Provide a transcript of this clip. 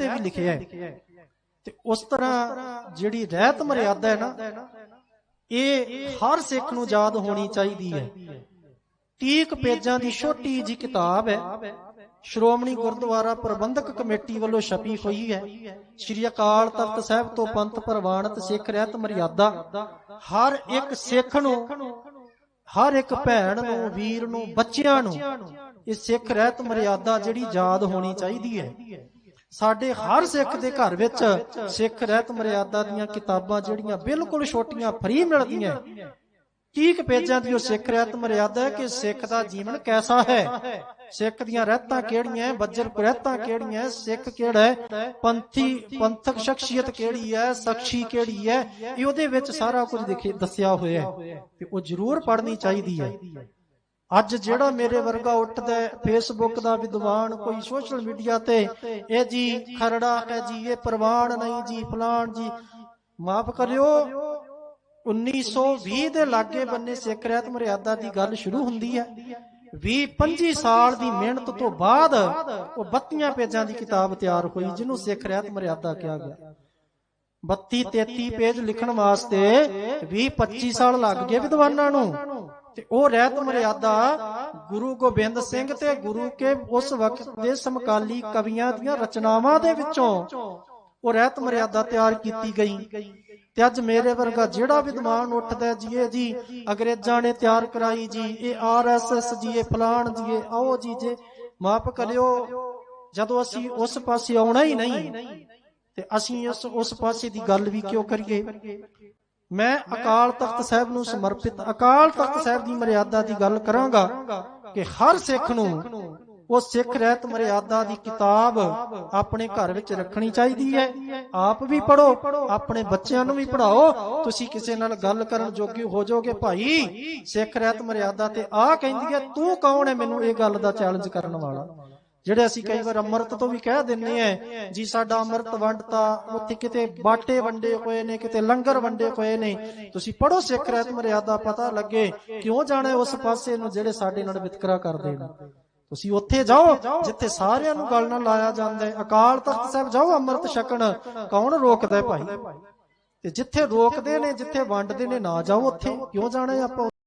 ਤੇ ਵੀ ਲਿਖਿਆ ਹੈ। ਤੇ ਉਸ ਤਰ੍ਹਾਂ ਜਿਹੜੀ ਰਹਿਤ ਮਰਿਆਦਾ ਹੈ ਨਾ, ਇਹ ਹਰ ਸਿੱਖ ਨੂੰ ਯਾਦ ਹੋਣੀ ਚਾਹੀਦੀ ਹੈ। 30 ਪੇਜਾਂ ਦੀ ਛੋਟੀ ਜੀ ਕਿਤਾਬ ਹੈ। ਸ਼੍ਰੋਮਣੀ ਗੁਰਦੁਆਰਾ ਪ੍ਰਬੰਧਕ ਕਮੇਟੀ ਵੱਲੋਂ ਛਪੀ ਹੋਈ ਹੈ। ਸ੍ਰੀ ਅਕਾਲ ਤਖਤ ਸਾਹਿਬ ਤੋਂ ਪੰਥ ਪ੍ਰਵਾਨਿਤ ਸਿੱਖ ਰਹਿਤ ਮਰਿਆਦਾ ਹਰ ਇੱਕ ਸਿੱਖ ਨੂੰ, ਹਰ ਇੱਕ ਭੈਣ ਨੂੰ, ਵੀਰ ਨੂੰ, ਬੱਚਿਆਂ ਨੂੰ ਇਹ ਸਿੱਖ ਰਹਿਤ ਮਰਿਆਦਾ ਜਿਹੜੀ ਯਾਦ ਹੋਣੀ ਚਾਹੀਦੀ ਹੈ। ਸਾਡੇ ਹਰ ਸਿੱਖ ਦੇ ਘਰ ਵਿੱਚ ਸਿੱਖ ਰਹਿਤ ਮਰਿਆਦਾ ਦੀਆਂ ਕਿਤਾਬਾਂ ਜਿਹੜੀਆਂ ਬਿਲਕੁਲ ਛੋਟੀਆਂ ਫ੍ਰੀ ਮਿਲਦੀਆਂ। 30 ਪੇਜਾਂ ਦੀ ਉਹ ਸਿੱਖ ਰਹਿਤ ਮਰਿਆਦਾ ਹੈ ਕਿ ਸਿੱਖ ਦਾ ਜੀਵਨ ਕੈਸਾ ਹੈ? ਸਿੱਖ ਦੀਆਂ ਰਹਿਤਾਂ ਕਿਹੜੀਆਂ ਹੈ? ਬੱਜਰ ਰਹਿਤਾਂ ਕਿਹੜੀਆਂ ਹੈ? ਸਿੱਖ ਕਿਹੜਾ ਹੈ? ਪੰਥੀ ਪੰਥਕ ਸ਼ਖਸੀਅਤ ਕਿਹੜੀ ਹੈ? ਸਖਸ਼ੀ ਕਿਹੜੀ ਹੈ? ਇਹ ਉਹਦੇ ਵਿੱਚ ਸਾਰਾ ਕੁਝ ਦੇਖੇ ਦੱਸਿਆ ਹੋਇਆ ਹੈ ਤੇ ਉਹ ਜ਼ਰੂਰ ਪੜ੍ਹਨੀ ਚਾਹੀਦੀ ਹੈ। ਅੱਜ ਜਿਹੜਾ ਮੇਰੇ ਵਰਗਾ ਉੱਠਦਾ ਫੇਸਬੁੱਕ ਦਾ ਵਿਦਵਾਨ, ਕੋਈ ਸੋਸ਼ਲ ਮੀਡੀਆ ਤੇ, ਇਹ ਜੀ ਖਰੜਾ ਹੈ ਜੀ, ਇਹ ਪ੍ਰਵਾਨ ਨਹੀਂ ਜੀ, ਫਲਾਣ ਜੀ। ਮਾਫ ਕਰਿਓ 1920 ਦੇ ਲਾਗੇ ਬੰਨੇ ਸਿੱਖ ਰਹਿਤ ਮਰਿਆਦਾ ਦੀ ਗੱਲ ਸ਼ੁਰੂ ਹੁੰਦੀ ਹੈ। 20 25 ਸਾਲ ਦੀ ਮਿਹਨਤ ਤੋਂ ਬਾਅਦ ਉਹ 32 ਪੇਜਾਂ ਦੀ ਕਿਤਾਬ ਤਿਆਰ ਹੋਈ, ਜਿਹਨੂੰ ਸਿੱਖ ਰਹਿਤ ਮਰਿਆਦਾ ਕਿਹਾ ਗਿਆ। 32 33 ਪੇਜ ਲਿਖਣ ਵਾਸਤੇ 20 25 ਸਾਲ ਲੱਗ ਗਏ ਵਿਦਵਾਨਾਂ ਨੂੰ। ਤੇ ਉਹ ਰਹਿਤ ਮਰਿਆਦਾ ਗੁਰੂ ਗੋਬਿੰਦ ਸਿੰਘ ਤੇ ਗੁਰੂ ਕੇ ਉਸ ਵਕਤ ਦੇ ਸਮਕਾਲੀ ਕਵੀਆਂ ਦੀਆਂ ਰਚਨਾਵਾਂ ਦੇ ਵਿੱਚੋਂ ਉਹ ਰਹਿਤ ਮਰਿਆਦਾ ਤਿਆਰ ਕੀਤੀ ਗਈ। ਤੇ ਅੱਜ ਮੇਰੇ ਵਰਗਾ ਜਿਹੜਾ ਵਿਦਵਾਨ ਉੱਠਦਾ ਜੀਏ ਜੀ ਜੀ ਅੰਗਰੇਜ਼ਾਂ ਨੇ ਤਿਆਰ ਕਰਾਈ ਜੀ, ਇਹ ਆਰਐਸਐਸ ਜੀ, ਇਹ ਫਲਾਣ ਜੀ, ਇਹ ਆਓ ਜੀ, ਜੇ ਮਾਫ ਕਰਿਓ, ਜਦੋਂ ਅਸੀਂ ਉਸ ਪਾਸੇ ਆਉਣਾ ਹੀ ਨਹੀਂ, ਤੇ ਅਸੀਂ ਉਸ ਉਸ ਪਾਸੇ ਦੀ ਗੱਲ ਵੀ ਕਿਉਂ ਕਰੀਏ? ਮੈਂ ਅਕਾਲ ਤਖਤ ਸਾਹਿਬ ਨੂੰ ਸਮਰਪਿਤ ਅਕਾਲ ਤਖਤ ਸਾਹਿਬ ਦੀ ਮਰਿਆਦਾ ਦੀ ਗੱਲ ਕਰਾਂਗਾ ਕਿ ਹਰ ਸਿੱਖ ਨੂੰ ਉਹ ਸਿੱਖ ਰਹਿਤ ਮਰਿਆਦਾ ਦੀ ਕਿਤਾਬ ਆਪਣੇ ਘਰ ਵਿੱਚ ਰੱਖਣੀ ਚਾਹੀਦੀ ਹੈ। ਆਪ ਵੀ ਪੜੋ ਆਪਣੇ ਬੱਚਿਆਂ ਨੂੰ ਵੀ ਪੜਾਓ ਤੁਸੀਂ ਕਿਸੇ ਨਾਲ ਗੱਲ ਕਰਨ ਜੋਗੇ ਹੋ ਜਾਓਗੇ ਭਾਈ ਸਿੱਖ ਰਹਿਤ ਮਰਿਆਦਾ ਤੇ ਆਹ ਕਹਿੰਦੀ ਹੈ ਤੂੰ ਕੌਣ ਹੈ ਮੈਨੂੰ ਇਹ ਗੱਲ ਦਾ ਚੈਲੰਜ ਕਰਨ ਵਾਲਾ? ਜਿਹੜੇ ਅਸੀਂ ਕਈ ਵਾਰ ਅੰਮ੍ਰਿਤ ਤੋਂ ਵੀ ਕਹਿ ਦਿੰਨੇ ਆ ਜੀ ਸਾਡਾ ਅੰਮ੍ਰਿਤ ਵੰਡਤਾ ਉੱਥੇ ਕਿਤੇ ਬਾਟੇ ਵੰਡੇ ਹੋਏ ਨੇ, ਕਿਤੇ ਲੰਗਰ ਵੰਡੇ ਹੋਏ ਨੇ। ਤੁਸੀਂ ਪੜੋ ਸਿੱਖ ਰਹਿਤ ਮਰਿਆਦਾ, ਪਤਾ ਲੱਗੇ ਕਿਉਂ ਜਾਣੇ ਉਸ ਪਾਸੇ ਨੂੰ ਜਿਹੜੇ ਸਾਡੇ ਨਾਲ ਵਿਤਕਰਾ ਕਰਦੇ ਨੇ। ਤੁਸੀਂ ਉੱਥੇ ਜਾਓ, ਜਿੱਥੇ ਸਾਰਿਆਂ ਨੂੰ ਗੱਲ ਨਾਲ ਲਾਇਆ ਜਾਂਦਾ ਹੈ। ਅਕਾਲ ਤਖਤ ਸਾਹਿਬ ਜਾਓ, ਅੰਮ੍ਰਿਤ ਛਕਣ। ਕੌਣ ਰੋਕਦਾ ਭਾਈ? ਤੇ ਜਿੱਥੇ ਰੋਕਦੇ ਨੇ, ਜਿੱਥੇ ਵੰਡਦੇ ਨੇ, ਨਾ ਜਾਓ ਉੱਥੇ। ਕਿਉਂ ਜਾਣਾ ਆਪਾਂ